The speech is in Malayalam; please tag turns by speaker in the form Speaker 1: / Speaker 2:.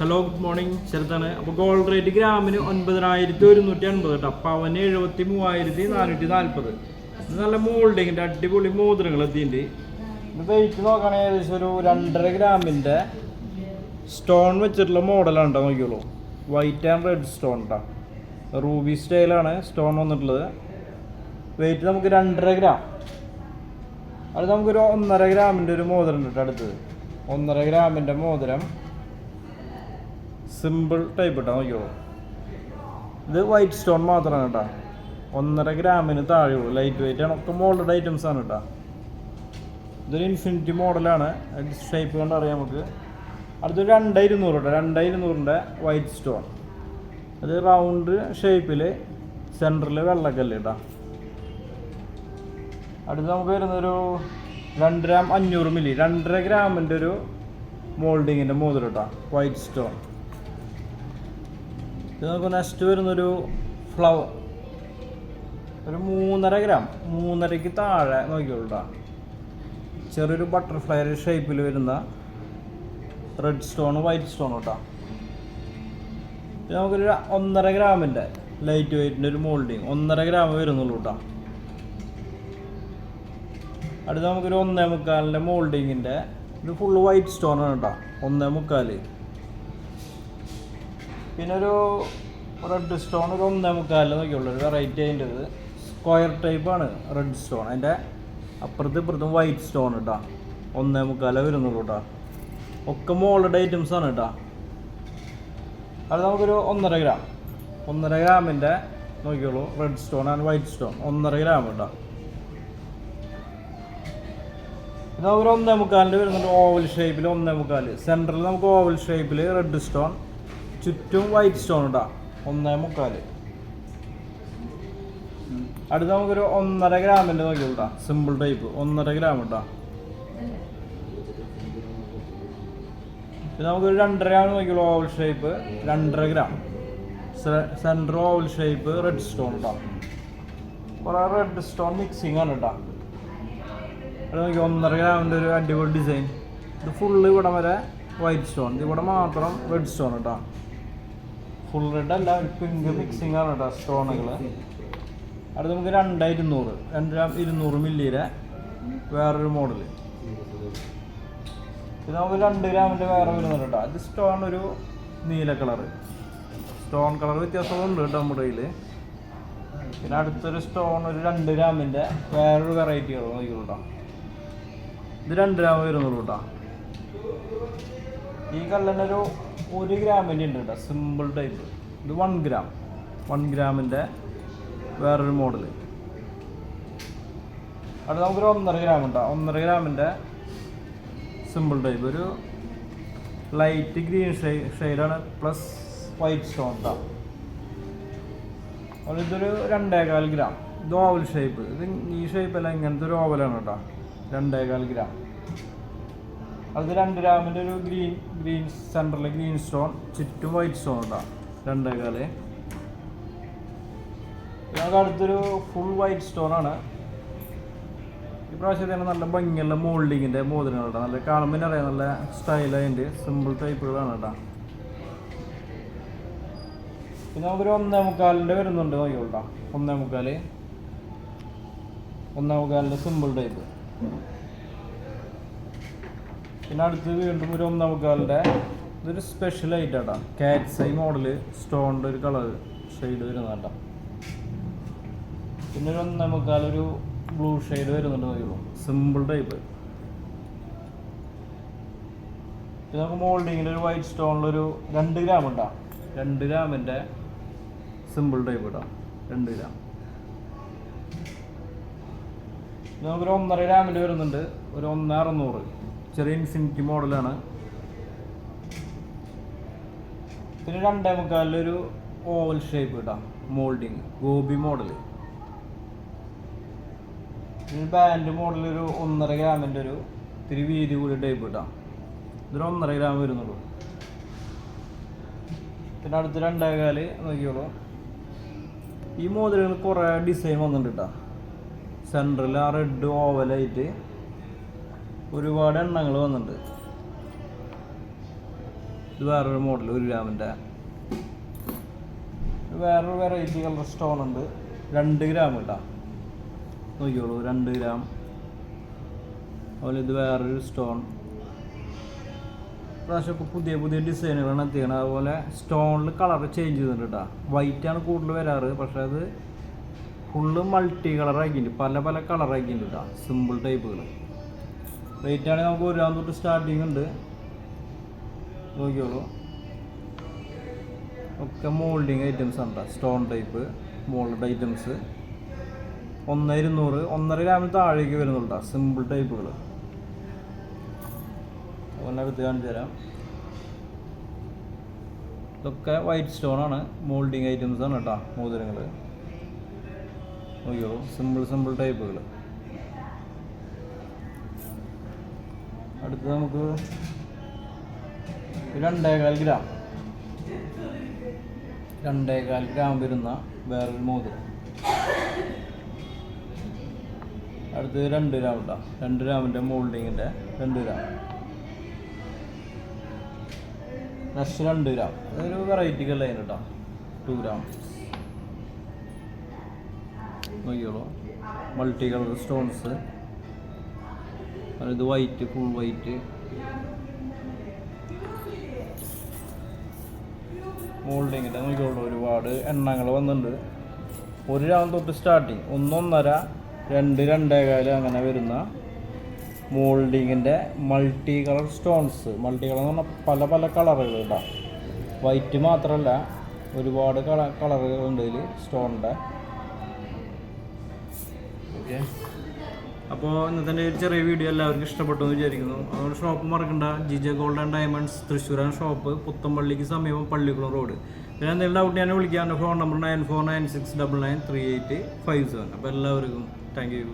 Speaker 1: ഹലോ ഗുഡ് മോർണിംഗ് ശരത്താണ് അപ്പോൾ ഗോൾഡ് റേറ്റ് ഗ്രാമിന് ഒൻപതിനായിരത്തി ഒരുന്നൂറ്റി അൻപത് കേട്ടോ പവന് എഴുപത്തി മൂവായിരത്തി നാനൂറ്റി നാൽപ്പത്. നല്ല മോൾഡിങ്ങിന്റെ അടിപൊളി മോതിരങ്ങൾ എത്തിയിട്ടുണ്ട്. ഇത് വെയിറ്റ് നോക്കുകയാണെങ്കിൽ ഏകദേശം ഒരു രണ്ടര ഗ്രാമിന്റെ സ്റ്റോൺ വെച്ചിട്ടുള്ള മോഡലാണ് കേട്ടോ നോക്കിയോളൂ വൈറ്റ് ആൻഡ് റെഡ് സ്റ്റോൺ കേട്ടോ റൂബി സ്റ്റൈലാണ് സ്റ്റോൺ വന്നിട്ടുള്ളത്. വെയിറ്റ് നമുക്ക് രണ്ടര ഗ്രാം അത് നമുക്കൊരു ഒന്നര ഗ്രാമിന്റെ ഒരു മോതിരം കേട്ടോ അടുത്തത്. ഒന്നര ഗ്രാമിന്റെ മോതിരം സിമ്പിൾ ടൈപ്പ് കേട്ടോ നോക്കിയോളൂ ഇത് വൈറ്റ് സ്റ്റോൺ മാത്രമാണ് കേട്ടോ. ഒന്നര ഗ്രാമിന് താഴെയുള്ളൂ ലൈറ്റ് വെയിറ്റ് ആണ്. ഒക്കെ മോൾഡ് ഐറ്റംസ് ആണ് കേട്ടോ. ഇതൊരു ഇൻഫിനിറ്റി മോഡലാണ് ഷേപ്പ് കൊണ്ട് അറിയാം നമുക്ക്. അടുത്തൊരു രണ്ട് ഇരുന്നൂറ് കേട്ടോ. രണ്ട് ഇരുന്നൂറിന്റെ വൈറ്റ് സ്റ്റോൺ അത് റൗണ്ട് ഷേപ്പിൽ സെന്ററിൽ വെള്ളക്കല്ല് കേട്ടോ. അടുത്ത് നമുക്ക് വരുന്നൊരു രണ്ട് ഗ്രാം അഞ്ഞൂറ് മില്ലി രണ്ടര ഗ്രാമിന്റെ ഒരു മോൾഡിങ്ങിന്റെ മോതിരം കേട്ടോ. വൈറ്റ് സ്റ്റോൺ ഇത് നമുക്ക് നെക്സ്റ്റ് വരുന്നൊരു ഫ്ലവർ ഒരു മൂന്നര ഗ്രാം മൂന്നരയ്ക്ക് താഴെ നോക്കിയോളൂ കേട്ടോ ചെറിയൊരു ബട്ടർഫ്ലൈ ഷേപ്പിൽ വരുന്ന റെഡ് സ്റ്റോൺ വൈറ്റ് സ്റ്റോൺ കേട്ടോ നമുക്കൊരു ഒന്നര ഗ്രാമിന്റെ ലൈറ്റ് വെയിറ്റിന്റെ ഒരു മോൾഡിങ് ഒന്നര ഗ്രാം വരുന്നുള്ളൂ കേട്ടോ അടുത്ത നമുക്കൊരു ഒന്നേ മുക്കാലിന്റെ മോൾഡിങ്ങിന്റെ ഇത് ഫുള്ള് വൈറ്റ് സ്റ്റോൺ ആണ് കേട്ടോ ഒന്നേ മുക്കാൽ പിന്നെ ഒരു റെഡ് സ്റ്റോൺ ഒരു ഒന്നേ മുക്കാലിൽ നോക്കിയുള്ളൂ. ഒരു വെറൈറ്റി അതിന്റെ സ്ക്വയർ ടൈപ്പാണ് റെഡ് സ്റ്റോൺ അതിന്റെ അപ്പുറത്ത് ഇപ്പുറത്തും വൈറ്റ് സ്റ്റോൺ കേട്ടോ ഒന്നേ മുക്കാലേ വരുന്നുള്ളൂ കേട്ടോ ഒക്കെ മോളുടെ ഐറ്റംസ് ആണ് കേട്ടോ അത് നമുക്കൊരു ഒന്നര ഗ്രാം ഒന്നര ഗ്രാമിന്റെ നോക്കിയോളൂ red stone and white stone ഒന്നര ഗ്രാം കേട്ടോ ഇത് ഒരു ഒന്നേ മുക്കാലിന്റെ വരുന്നുണ്ട്. ഓവൽ ഷേപ്പിൽ ഒന്നേ മുക്കാൽ. സെന്ററിൽ നമുക്ക് ഓവൽ ഷേപ്പിൽ റെഡ് സ്റ്റോൺ ചുറ്റും വൈറ്റ് സ്റ്റോൺ ഇടാം ഒന്നേ മുക്കാൽ അടുത്ത നമുക്കൊരു ഒന്നര ഗ്രാമിന്റെ നോക്കി ഇട്ടാ സിമ്പിൾ ടൈപ്പ് ഒന്നര ഗ്രാം ഇട്ടാ പിന്നെ നമുക്കൊരു രണ്ടര ഗ്രാം നോക്കിയുള്ളൂ ഓവൽ ഷേപ്പ് രണ്ടര gram center oval shape red stone ഇട്ടാ കുറേ റെഡ് സ്റ്റോൺ മിക്സിങ് ആണ് കേട്ടോ. അത് നോക്കി ഒന്നര ഗ്രാമിന്റെ ഒരു അടിപൊളി ഡിസൈൻ ഇത് ഫുള്ള് ഇവിടെ വരെ വൈറ്റ് സ്റ്റോൺ ഇവിടെ മാത്രം റെഡ് സ്റ്റോൺ കേട്ടോ ഫുൾ റെഡ് അല്ല ഒരു പിങ്ക് മിക്സിങ് ആണ് കേട്ടോ സ്റ്റോണുകൾ അടുത്ത് നമുക്ക് രണ്ടായിരുന്നൂറ് രണ്ട് ഇരുന്നൂറ് മില്ലിയുടെ വേറൊരു മോഡൽ ഇത് നമുക്ക് രണ്ട് ഗ്രാമിന്റെ വേറെ വരുന്നുണ്ട് കേട്ടോ അത് സ്റ്റോൺ ഒരു നീല കളർ സ്റ്റോൺ കളർ വ്യത്യാസമുണ്ട് കേട്ടോ നമ്മുടെ കയ്യിൽ പിന്നെ അടുത്തൊരു സ്റ്റോൺ ഒരു രണ്ട് ഗ്രാമിന്റെ വേറൊരു വെറൈറ്റി കളർ നോക്കിക്കോട്ടോ കേട്ടോ ഇത് രണ്ട് ഗ്രാം വരുന്നുള്ളൂ കേട്ടോ ഈ കല്ലിന് ഒരു ഗ്രാമിന്റെ ഉണ്ട് കേട്ടോ. സിമ്പിൾ ടൈപ്പ് ഇത് വൺ ഗ്രാം വൺ ഗ്രാമിന്റെ വേറൊരു മോഡൽ അവിടെ നമുക്കൊരു ഒന്നര ഗ്രാം ഉണ്ടോ. ഒന്നര ഗ്രാമിന്റെ സിമ്പിൾ ടൈപ്പ് ഒരു ലൈറ്റ് ഗ്രീൻ ഷെയ്ഡാണ് പ്ലസ് വൈറ്റ് സ്റ്റോൺ കേട്ടോ അതുപോലെ ഇതൊരു രണ്ടേകാൽ ഗ്രാം ഇത് ഓവൽ ഷേപ്പ് ഇത് ഈ ഷേപ്പ് ഷേപ്പല്ല ഇങ്ങനത്തെ ഒരു ഓവലാണ് കേട്ടോ രണ്ടേകാൽ ഗ്രാം അത് രണ്ട് ഗ്രാമിന്റെ ഒരു ഗ്രീൻ ഗ്രീൻ സെന്ററിൽ ഗ്രീൻ സ്റ്റോൺ ചുറ്റും വൈറ്റ് സ്റ്റോൺ കേട്ടോ രണ്ടേകാൽ. ഞങ്ങൾക്ക് അടുത്തൊരു ഫുൾ വൈറ്റ് സ്റ്റോൺ ആണ്. ഇപ്രാവശ്യം തന്നെ നല്ല ഭംഗിയുള്ള മോൾഡിങ്ങിന്റെ മോതിരങ്ങൾ കേട്ടോ നല്ല കാണുമ്പോൾ അറിയാം നല്ല സ്റ്റൈലായിട്ട് സിമ്പിൾ ടൈപ്പുകളാണ് കേട്ടോ പിന്നെ നമുക്കൊരു ഒന്നേ മുക്കാലിന്റെ വരുന്നുണ്ട് നോക്കിക്കോട്ടോ ഒന്നേ മുക്കാൽ. ഒന്നേ മുക്കാലിന്റെ സിമ്പിൾ ടൈപ്പ് പിന്നെ അടുത്തത് വീണ്ടും ഒരു ഒന്നാം മുക്കാലിന്റെ ഇതൊരു സ്പെഷ്യൽ ഐറ്റാട്ടാ കാറ്റ് സൈ മോഡൽ സ്റ്റോണിന്റെ ഒരു കളർ ഷെയ്ഡ് വരുന്നത് കേട്ടോ പിന്നെ ഒരു ഒന്നാം മുക്കാലൊരു ബ്ലൂ ഷെയ്ഡ് വരുന്നുണ്ട് നോക്കിയപ്പോൾ സിമ്പിൾ ടൈപ്പ് പിന്നെ നമുക്ക് മോൾഡിങ്ങിൽ ഒരു വൈറ്റ് സ്റ്റോണിലൊരു രണ്ട് ഗ്രാം ഉണ്ടാ. രണ്ട് ഗ്രാമിന്റെ സിമ്പിൾ ടൈപ്പ് ഇടാം രണ്ട് ഗ്രാം നമുക്കൊരു ഒന്നര ഗ്രാമിന്റെ വരുന്നുണ്ട്. ഒരു ഒന്ന് അറുന്നൂറ്. ചെറിയ ഇൻഫിനിറ്റി മോഡലാണ്. പിന്നെ രണ്ടേ മുക്കാലിലൊരു ഓവൽ ഷേപ്പ് കിട്ടാം മോൾഡിങ് ഗോബി മോഡൽ പിന്നെ ബാൻഡ് മോഡൽ ഒരു ഒന്നര ഗ്രാമിന്റെ ഒരു ഇത്തിരി വീതി കൂടി ടൈപ്പ് കിട്ടാം ഇതൊരു ഒന്നര ഗ്രാം വരുന്നുള്ളൂ. പിന്നെ അടുത്ത് രണ്ടേകാൽ നോക്കിയോളൂ ഈ മോതിരങ്ങൾ കുറേ ഡിസൈൻ വന്നിട്ടുണ്ട് കേട്ടോ സെൻട്രൽ ആ റെഡ് ഓവലായിട്ട് ഒരുപാട് എണ്ണങ്ങൾ വന്നിട്ടുണ്ട്. ഇത് വേറൊരു മോഡൽ ഒരു ഗ്രാമിന്റെ. വേറൊരു വെറൈറ്റി കളർ സ്റ്റോൺ ഉണ്ട്. രണ്ട് ഗ്രാം കേട്ടോ നോക്കിയോളൂ രണ്ട് ഗ്രാം അതുപോലെ ഇത് വേറൊരു സ്റ്റോൺ പ്രാവശ്യം ഇപ്പോൾ പുതിയ പുതിയ ഡിസൈനുകളാണ് എത്തിക്കുന്നത് അതുപോലെ സ്റ്റോണിൽ കളർ ചേഞ്ച് ചെയ്തിട്ടുണ്ട് കേട്ടോ വൈറ്റാണ് കൂടുതൽ വരാറ്. പക്ഷേ അത് ഫുള്ള് മൾട്ടി കളർ ആക്കിയിട്ടുണ്ട്. പല പല കളർ ആക്കിയിട്ടുണ്ട് കേട്ടോ സിമ്പിൾ ടൈപ്പുകൾ റേറ്റ് ആണെങ്കിൽ നമുക്ക് ഒരു തൊട്ട് സ്റ്റാർട്ടിങ് ഉണ്ട്. നോക്കിയോളൂ ഒക്കെ മോൾഡിങ് ഐറ്റംസ് ഉണ്ട് സ്റ്റോൺ ടൈപ്പ് മോൾഡ് ഐറ്റംസ് ഒന്ന് ഇരുന്നൂറ് ഒന്നര ഗ്രാമിൽ താഴേക്ക് വരുന്നുണ്ട് സിമ്പിൾ ടൈപ്പുകൾ അതുപോലെ എടുത്ത് കാണിച്ചു തരാം. ഇതൊക്കെ വൈറ്റ് സ്റ്റോൺ ആണ് മോൾഡിങ് ഐറ്റംസ് ആണ് കേട്ടോ മോതിരങ്ങൾ നോക്കിയോളൂ സിമ്പിൾ സിമ്പിൾ ടൈപ്പുകൾ അടുത്ത് നമുക്ക് രണ്ടേകാൽ ഗ്രാം. രണ്ടേകാൽ ഗ്രാം വരുന്ന വേറൊരു മോതിരം. അടുത്ത് രണ്ട് ഗ്രാം ഉണ്ടാവും രണ്ട് ഗ്രാമിന്റെ മോൾഡിങ്ങിന്റെ രണ്ട് ഗ്രാം. നെക്സ്റ്റ് രണ്ട് ഗ്രാം. അതൊരു വെറൈറ്റി ലൈൻ കേട്ടോ ടു ഗ്രാം നോക്കിയോളൂ മൾട്ടി കളർ സ്റ്റോൺസ് ഇത് വൈറ്റ് ഫുൾ വൈറ്റ് മോൾഡിങ്ങിന്റെ നോക്കിയോളൂ ഒരുപാട് എണ്ണങ്ങൾ വന്നിട്ടുണ്ട്. ഒരു രാവും തൊട്ട് സ്റ്റാർട്ടിങ് ഒന്നൊന്നര രണ്ട് രണ്ടേകാൽ അങ്ങനെ വരുന്ന മോൾഡിങ്ങിന്റെ multi colour stones multi colour എന്ന് പറഞ്ഞാൽ പല പല കളറുകൾ ഇടാം. വൈറ്റ് മാത്രമല്ല ഒരുപാട് കള കളറുകൾ ഉണ്ട് ഇതിൽ സ്റ്റോണിന്റെ ഓക്കെ അപ്പോൾ ഇന്നത്തെ ഒരു ചെറിയ വീഡിയോ എല്ലാവർക്കും ഇഷ്ടപ്പെട്ടു എന്ന് വിചാരിക്കുന്നു. അതുകൊണ്ട് ഷോപ്പ് മറക്കണ്ട. ജിജെ ഗോൾഡ് ആൻഡ് ഡയമണ്ട്സ് തൃശ്ശൂരാണ് ഷോപ്പ് പുത്തമ്പള്ളിക്ക് സമീപം പള്ളിക്കുളം റോഡ് പിന്നെ എന്തെങ്കിലും ഡൗട്ട് ഞാൻ വിളിക്കാം. Phone number nine four nine six double nine three eight five seven അപ്പോൾ എല്ലാവർക്കും താങ്ക് യു